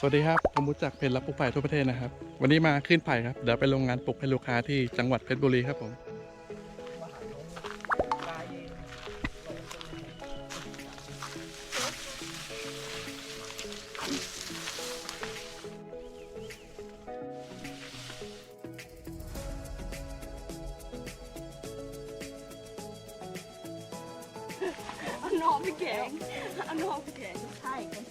สวัสดีครับผมรู้จักเพจรับปลูกไผ่ทั่วประเทศนะครับ วันนี้มาขึ้นไผ่ครับ เดี๋ยวไปโรงงานปลูกให้ลูกค้าที่จังหวัดเพชรบุรีครับผมเอานอนไปแข็งเอานอนไปแข็งใช่กัน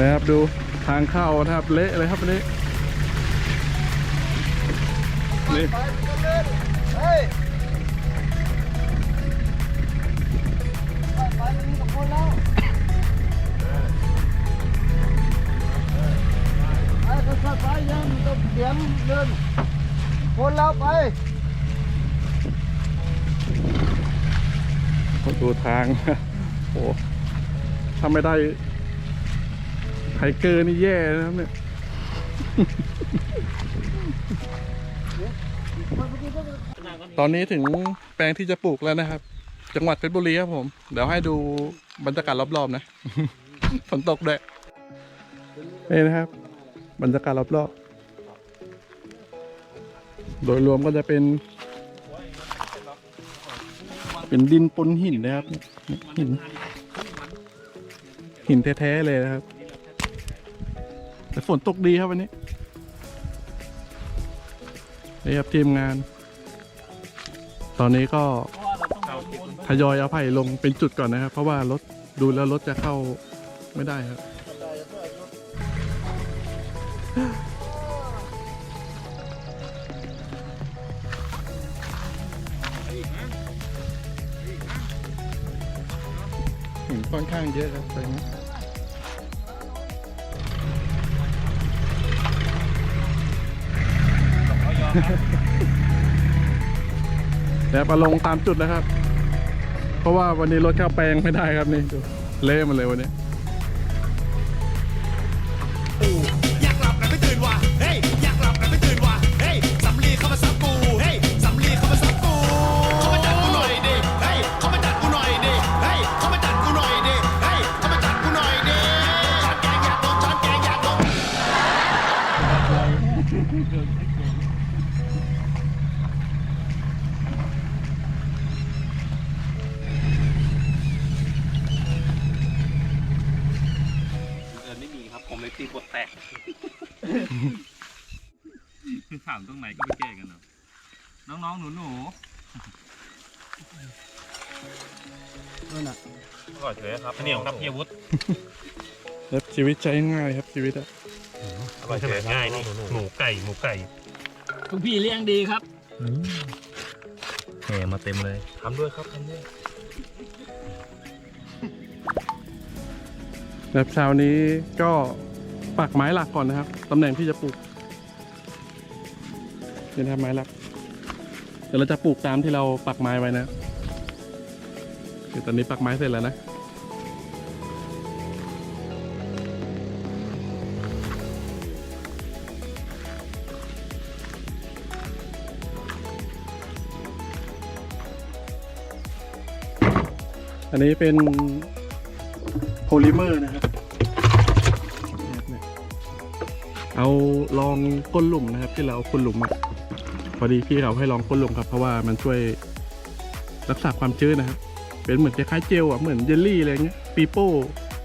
นะครับดูทางเข้านะครับเละเลยครับวันนี้นี่เฮ้ยไปมันมีกับคนแล้วไปค่อยๆไปยังต้องเสียงเดินคนแล้วไปดูทาง โอ้ถ้าไม่ได้ ไฮเกอร์นี่แย่นะครับเนี่ยตอนนี้ถึงแปลงที่จะปลูกแล้วนะครับ จังหวัดเพชรบุรีครับผม เดี๋ยวให้ดูบรรยากาศรอบๆนะ ฝนตกด้วยนี่นะครับ บรรยากาศรอบๆ โดยรวมก็จะเป็น เป็นดินปนหินนะครับ หิน หินแท้ๆเลยนะครับ แต่ฝนตกดีครับวันนี้นี่ครับทีมงาน ตอนนี้ก็ทยอยเอาไผ่ลงเป็นจุดก่อนนะครับ เพราะว่ารถดูแล้วรถจะเข้าไม่ได้ครับค่อนข้างเยอะครับตรงนี้ แล้วไปลงตามจุดนะครับ เพราะว่าวันนี้รถเข้าแปลงไม่ได้ครับนี่เละหมาเลยวันนี้ ถามตรงไหนก็ไปแก้กันเนาะน้องๆหนูหนูนั่นน่ะอร่อยเลยครับเหนียวครับพี่อาวุธแล้วชีวิตใช้ง่ายครับชีวิตอะอร่อยเลยง่ายนี่หมูไก่หมูไก่คุณพี่เลี้ยงดีครับแห่มาเต็มเลยทำด้วยครับทำด้วยแบบเช้านี้ก็ปักไม้หลักก่อนนะครับตำแหน่งที่จะปลูก นี่นะครับไม้หลัก เดี๋ยวเราจะปลูกตามที่เราปักไม้ไว้นะเดี๋ยวตอนนี้ปักไม้เสร็จแล้วนะอันนี้เป็นโพลิเมอร์นะครับ เอาลองก้นหลุมนะครับ ที่เราเอาก้นหลุมอะ พอดีพี่เขาให้ลองก้นหลุมครับ เพราะว่ามันช่วยรักษาความชื้นนะครับ เป็นเหมือนคล้ายๆเจลอะเหมือนเจลลี่อะไรเงี้ยปีโป้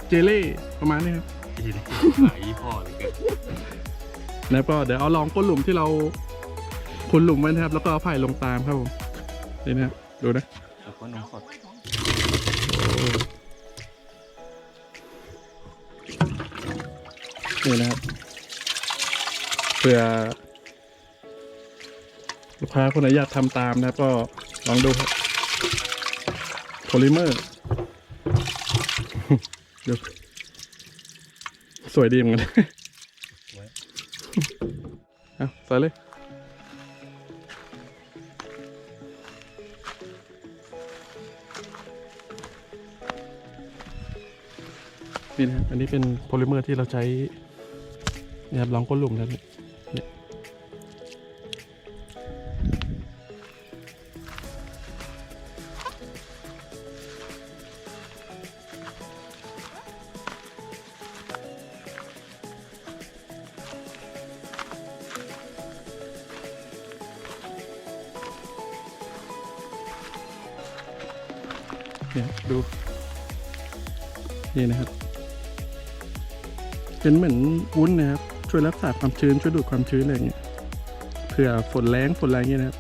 เจลเล่ประมาณนี้ครับหลายยี่ห้อเลยเกินแล้วก็เดี๋ยวเอาลองก้นหลุมที่เราขุนหลุมไว้นะครับ แล้วก็เอาไผ่ลงตามครับผมนี่นะครับดูนะแล้วก็นมสดนี่นะครับเผื่อลูก ค้าคนไหนอยากทำตามนะครับ ก็ลองดูครับโพลิเมอร์ดูสวยดีเหมือนกันเอาใส่เลยนี่นะอันนี้เป็นโพลิเมอร์ที่เราใช้นี่ครับรองก้นหลุมนะครับ เนี่ยดู นี่นะครับ เป็นเหมือนวุ้นนะครับ ช่วยรักษาความชื้น ช่วยดูดความชื้นอะไรเงี้ย เผื่อฝนแรงฝนอะไรเงี้ยนะครับ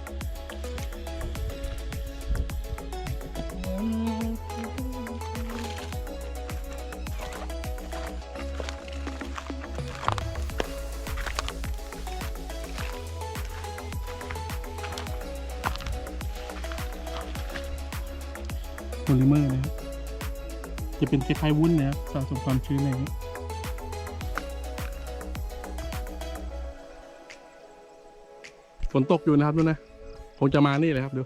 โพลิเมอร์นะครับจะเป็นคล้ายๆวุ้นนะครับสะสมความชื้นอะไรนี้ฝนตกอยู่นะครับดูนะคงจะมานี่เลยครับดู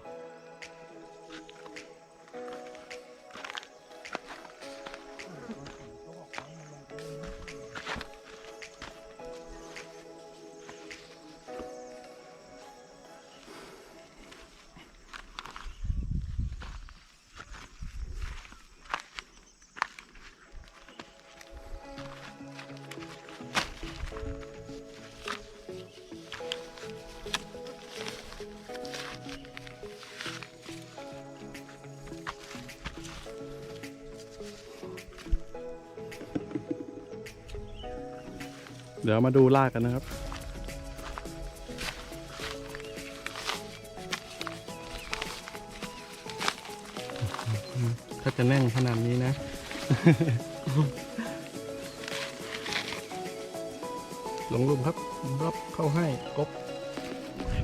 เดี๋ยวมาดูลากกันนะครับ ถ้าจะแน่นขนาดนี้นะ ลงหลุมครับรับเข้าให้กบโอเค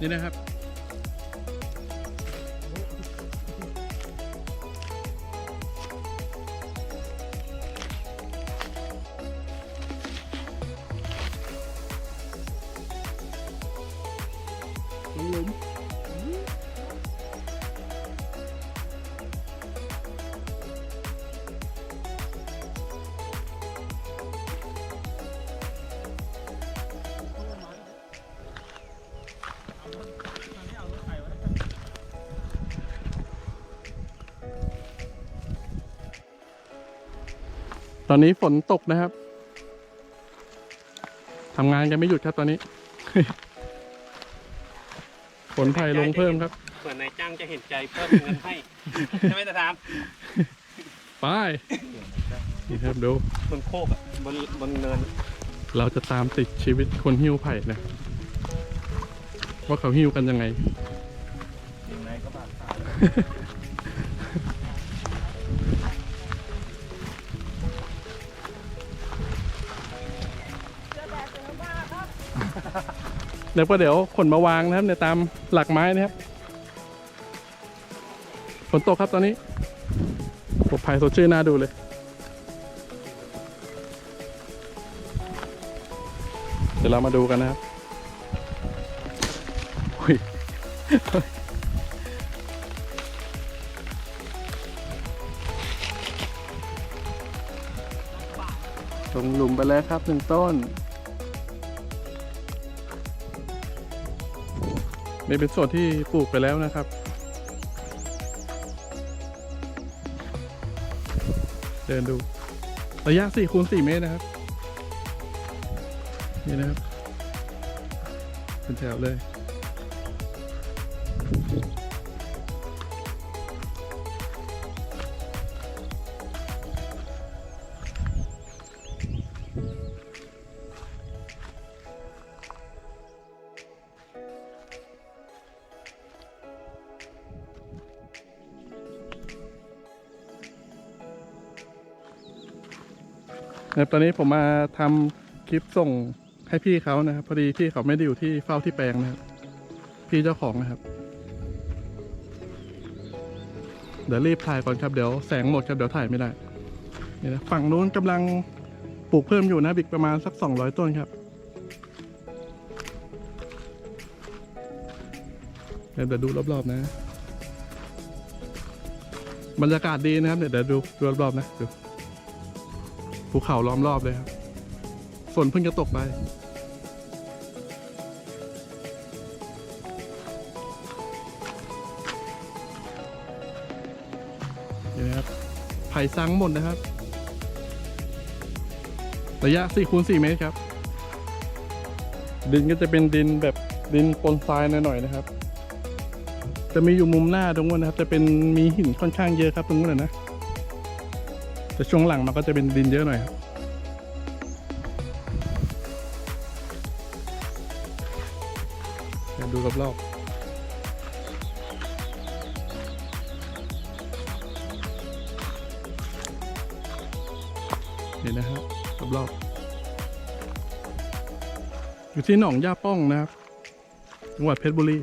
นี่นะครับ ตอนนี้ฝนตกนะครับทำงานกันไม่หยุดครับตอนนี้ ฝนไผ่ลงเพิ่มครับเผื่อนายจ้างจะเห็นใจเพิ่มเงินให้ใช่ไหมตาทามไปนี่ครับดูบนโคกอะบนบนเนิน เราจะตามติดชีวิตคนหิ้วไผ่นะ ว่าเขาหิ้วกันยังไงยังไงก็บาดขา เดี๋ยวก็เดี๋ยวขนมาวางนะครับในตามหลักไม้นะครับฝนตกครับตอนนี้ปกภัยสดชื่นน่าดูเลย เดี๋ยวเรามาดูกันนะครับอุ๊ยลงหลุมไปแล้วครับหนึ่งต้น นี่เป็นส่วนที่ปลูกไปแล้วนะครับ เดินดู ระยะ4คูณ4เมตรนะครับ นี่นะครับ เป็นแถวเลย นะครับตอนนี้ผมมาทำคลิปส่งให้พี่เขานะครับ พอดีพี่เขาไม่ได้อยู่ที่เฝ้าที่แปลงนะครับ พี่เจ้าของนะครับ เดี๋ยวรีบถ่ายก่อนครับเดี๋ยวแสงหมดครับเดี๋ยวถ่ายไม่ได้นี่นะฝั่งนู้นกำลังปลูกเพิ่มอยู่นะบิ๊กประมาณสักสองร้อยต้นครับเดี๋ยวดูรอบๆนะ บรรยากาศดีนะครับเดี๋ยวเดี๋ยวดูดูรอบๆนะดู ภูเขาล้อมรอบเลยครับฝนเพิ่งจะตกไปนี่นะครับ ไผ่ซังหมดนะครับ ระยะ4คูณ4เมตรครับ ดินก็จะเป็นดินแบบดินปนทรายหน่อยๆนะครับ จะมีอยู่มุมหน้าตรงนู้นนะครับ จะเป็นมีหินค่อนข้างเยอะครับตรงนู้นนะ แต่ช่วงหลังมันก็จะเป็นดินเยอะหน่อยครับดี๋ยวดูรอบๆนี่นะครับรอบๆอยู่ที่หนองย่าป้องนะครับจังหวัดเพชรบุรี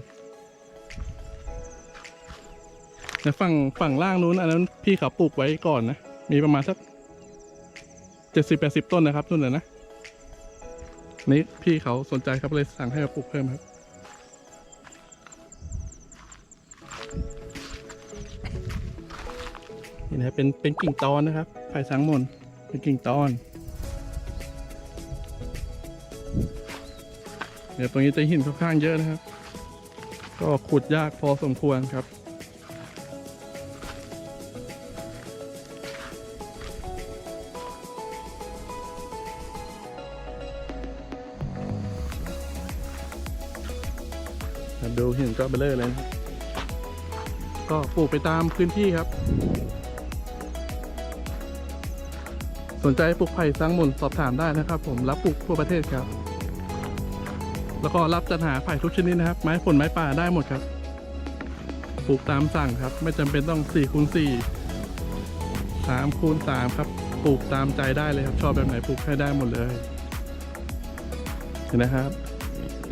แต่ฝั่งฝั่งล่างนู้นอันนั้นพี่เขาปลูกไว้ก่อนนะ มีประมาณสักเจ็ดสิบแปดสิบต้นนะครับต้นน่ะนะนี่พี่เขาสนใจครับเลยสั่งให้มาปลูกเพิ่มครับนี่นะเป็นเป็นกิ่งตอนนะครับไผ่สังมนเป็นกิ่งตอนเนี่ยตรงนี้จะหินค่อนข้างเยอะนะครับ ก็ขุดยากพอสมควรครับ ดูหินก็เบลเลอร์เลยนะครับก็ปลูกไปตามพื้นที่ครับ สนใจปลูกไผ่สร้างหมุนสอบถามได้นะครับ ผมรับปลูกทั่วประเทศครับ แล้วก็รับจัดหาไผ่ทุกชนิดนะครับ ไม้ผลไม้ป่าได้หมดครับ ปลูกตามสั่งครับ ไม่จำเป็นต้อง4คูณ4 3คูณ3ครับ ปลูกตามใจได้เลยครับ ชอบแบบไหนปลูกให้ได้หมดเลยเห็นนะครับ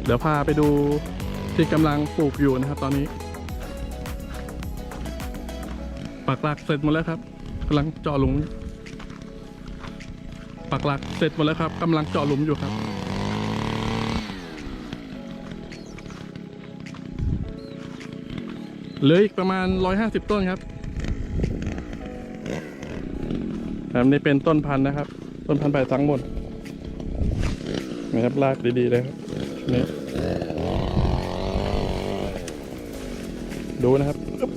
เดี๋ยวพาไปดู ที่กำลังปลูกอยู่นะครับ ตอนนี้ปักหลักเสร็จหมดแล้วครับกำลังเจาะหลุมปักหลักเสร็จหมดแล้วครับกำลังเจาะหลุมอยู่ครับ เหลืออีกประมาณ 150 ต้นครับครับนี่เป็นต้นพันธุ์นะครับ ต้นพันธุ์ใบสังหมดนะครับรากดีๆเลยครับนี่ ดูนะครับอึ๊บนะครับ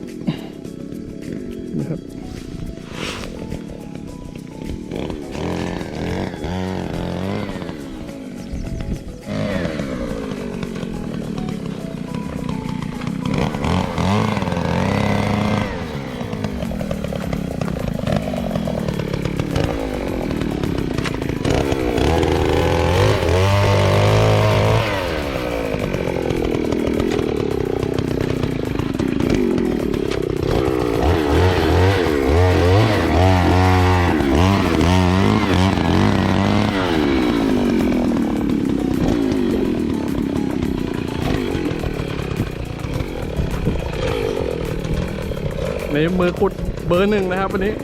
มือขุดเบอร์หนึ่งนะครับวันนี้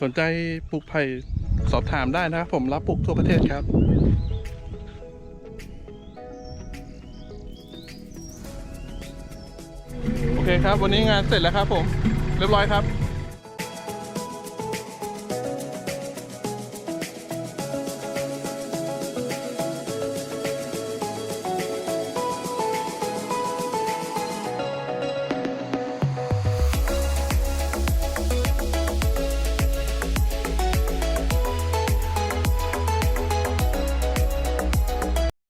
สนใจปลูกไผ่ สอบถามได้นะครับ ผมรับปลูกทั่วประเทศครับ โอเคครับ วันนี้งานเสร็จแล้วครับผม เรียบร้อยครับ